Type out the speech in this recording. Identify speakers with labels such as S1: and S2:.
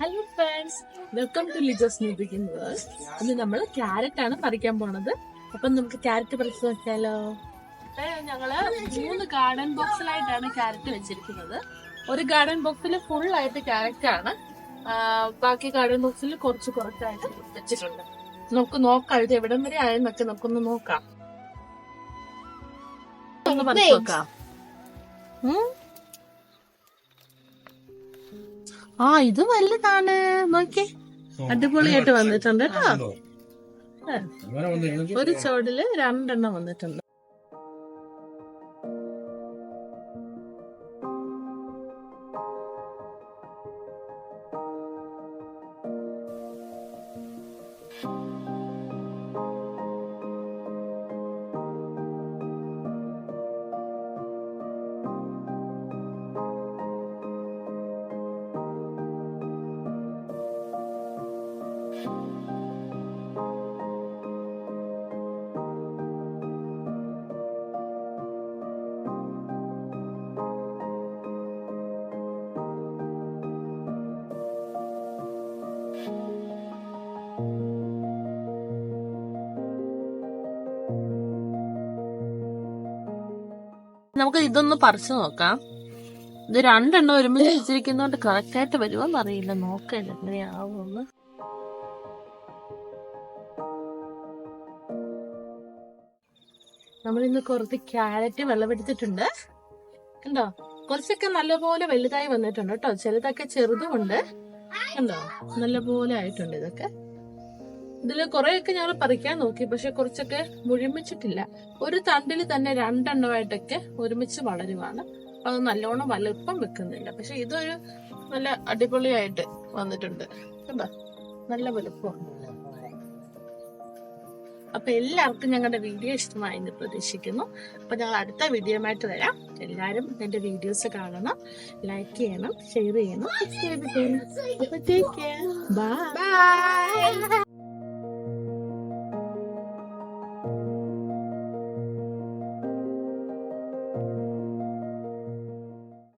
S1: Hello friends welcome to Lijas universe ഇന്ന് നമ്മൾ carrot ആണ് പറിക്കാൻ പോണത്. അപ്പം നമുക്ക് ക്യാരറ്റ് പറിച്ചു നോക്കിയാലോ? ഞങ്ങൾ മൂന്ന് ഗാർഡൻ ബോക്സിലായിട്ടാണ് ക്യാരറ്റ് വെച്ചിരിക്കുന്നത്. ഒരു ഗാർഡൻ ബോക്സിൽ ഫുൾ ആയിട്ട് ക്യാരറ്റ് ആണ്. ബാക്കി ഗാർഡൻ ബോക്സിൽ കുറച്ച് കുറച്ചായിട്ട് വെച്ചിട്ടുണ്ട്. നമുക്ക് നോക്കാം ഇത് എവിടം വരെ ആയെന്നൊക്കെ നമുക്കൊന്ന് നോക്കാം. ഒന്ന് പറിച്ചു നോക്കാം. ആ ഇത് വലുതാണ്. നോക്കി അടിപൊളിയായിട്ട് വന്നിട്ടുണ്ട് കേട്ടോ ഒരു ചോടിൽ രണ്ടെണ്ണം വന്നിട്ടുണ്ട്. നമുക്ക് ഇതൊന്ന് പറിച്ചു നോക്കാം. ഇത് രണ്ടെണ്ണം ഒരുമിച്ച് വെച്ചിരിക്കുന്നോണ്ട് കറക്റ്റ് ആയിട്ട് വരുമോന്ന് അറിയില്ല നോക്കല്ല എങ്ങനെയാവുമെന്ന്. നമ്മളിന്ന് കുറച്ച് ക്യാരറ്റ് വെള്ളമെടുത്തിട്ടുണ്ട്. കണ്ടോ? കുറച്ചൊക്കെ നല്ലപോലെ വലുതായി വന്നിട്ടുണ്ട് കേട്ടോ. ചിലതൊക്കെ ചെറുതുമുണ്ട്. കണ്ടോ? നല്ലപോലെ ആയിട്ടുണ്ട് ഇതൊക്കെ. ഇതിൽ കുറെയൊക്കെ ഞങ്ങൾ പറിക്കാൻ നോക്കി പക്ഷെ കുറച്ചൊക്കെ മുഴുമിച്ചിട്ടില്ല ഒരു തണ്ടിൽ തന്നെ രണ്ടെണ്ണമായിട്ടൊക്കെ ഒരുമിച്ച് വളരുവാണ്. അത് നല്ലോണം വലുപ്പം വെക്കുന്നില്ല. പക്ഷെ ഇതൊരു നല്ല അടിപൊളിയായിട്ട് വന്നിട്ടുണ്ട്. കണ്ടോ? നല്ല വലുപ്പമാണ് അപ്പൊ എല്ലാവർക്കും ഞങ്ങളുടെ വീഡിയോ ഇഷ്ടമായി എന്ന് പ്രതീക്ഷിക്കുന്നു. അപ്പൊ ഞങ്ങൾ അടുത്ത വീഡിയോയുമായിട്ട് വരാം. എല്ലാവരും എന്റെ വീഡിയോസ് കാണണം ലൈക്ക് ചെയ്യണം ഷെയർ ചെയ്യണം. സബ്സ്ക്രൈബ് ചെയ്യണം ബൈ